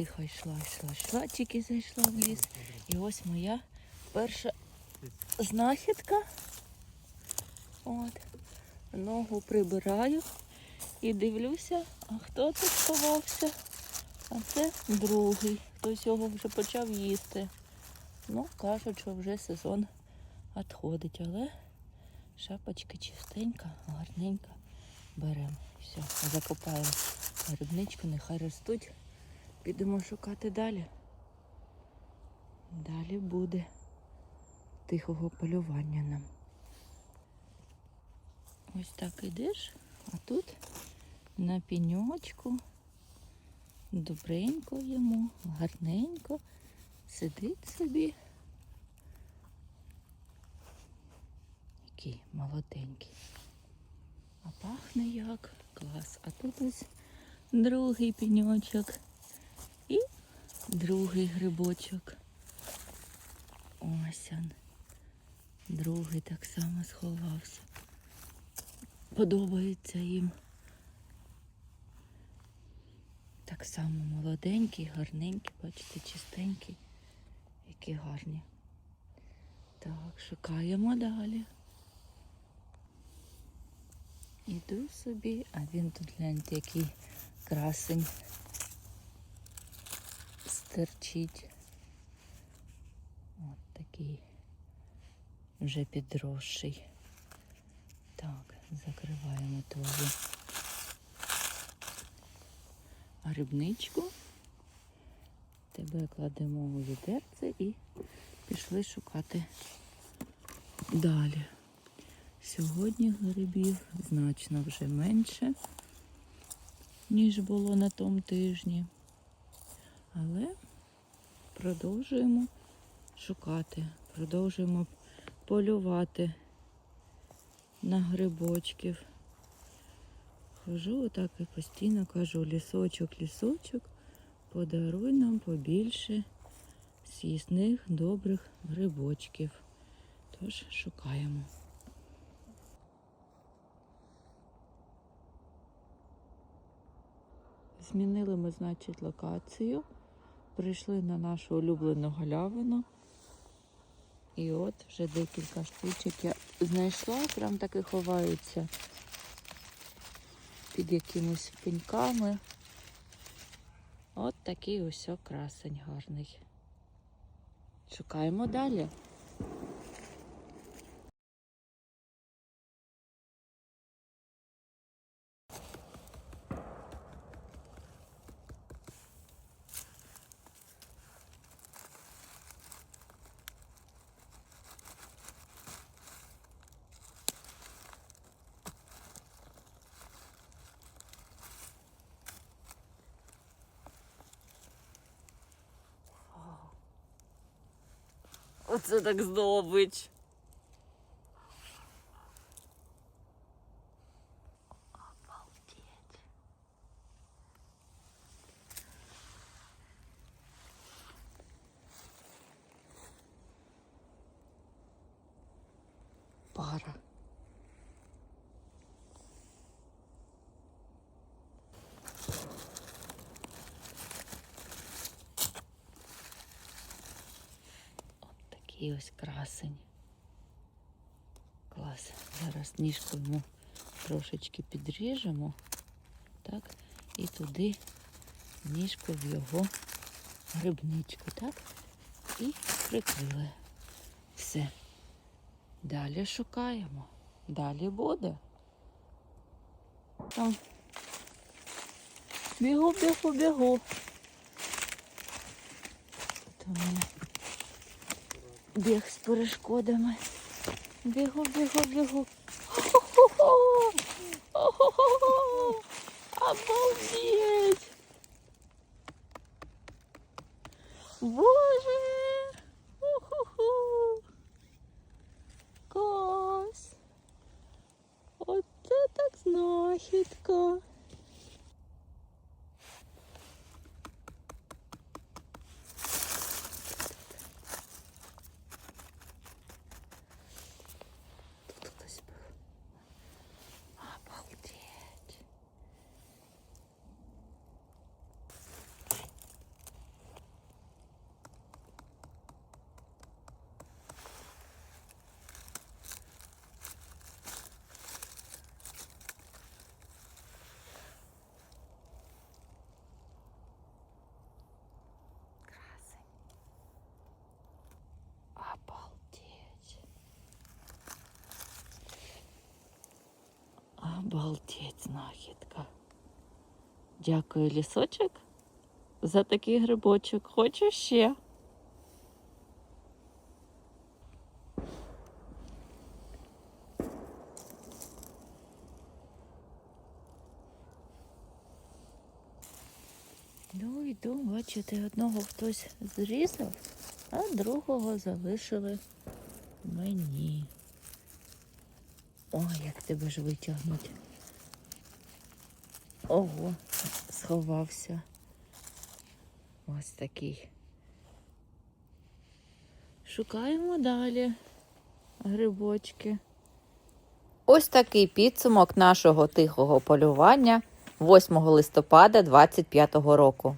тихо йшла, йшла, йшла, тільки зайшла в ліс. І ось моя перша знахідка. От. Ногу прибираю і дивлюся, а хто тут сховався? А це другий. Хтось його вже почав їсти. Ну, кажуть, що вже сезон відходить, але шапочка чистенька, гарненька. Беремо. Все, закопаємо грибничку, нехай ростуть. Підемо шукати далі. Далі буде тихого полювання нам. Ось так ідеш, а тут на піньочку добренько йому, гарненько, сидить собі. Який молоденький. А пахне як клас. А тут ось другий піньочок і другий грибочок. Ось он. Другий так само сховався. Подобається їм. Так само молоденький, гарненький, бачите, чистенький, які гарні. Так, шукаємо далі. Іду собі, а він тут гляньте, який красень стерчить. От такий вже підросший. Так, закриваємо теж грибничку. Тебе кладемо у відерце і пішли шукати далі. Сьогодні грибів значно вже менше, ніж було на тому тижні. Але продовжуємо шукати, продовжуємо полювати на грибочків. Хожу отак і постійно кажу, лісочок, лісочок, подаруй нам побільше з'їсних добрих грибочків. Тож шукаємо. Змінили ми, значить, локацію. Прийшли на нашу улюблену галявину. І от вже декілька штучок я знайшла, прям таки ховаються під якимись пеньками. От такий ось красень гарний. Шукаємо далі. Оце так здобич. Пара. Такий ось красень. Клас. Зараз ніжку йому трошечки підріжемо. Так, і туди ніжку в його грибничку, так? І прикрили. Все. Далі шукаємо. Далі буде. Там. Бігу, бігу, бігу. Тут у мене біг з перешкодами. Бігу, бігу, бігу. Хо-хо-хо! О-хо-хо-хо! Обалдеть! Боже! Хо-хо-хо! Клас! Оце так знахідка. Тут хтось був. Обалдеть. Обалдеть, знахідка. Дякую, лісочок, за такий грибочок. Хочу ще. Ну, йду, бачите, одного хтось зрізав, а другого залишили мені. Ой, як тебе ж витягнуть. Ого, сховався. Ось такий. Шукаємо далі грибочки. Ось такий підсумок нашого тихого полювання 8 листопада 2025 року.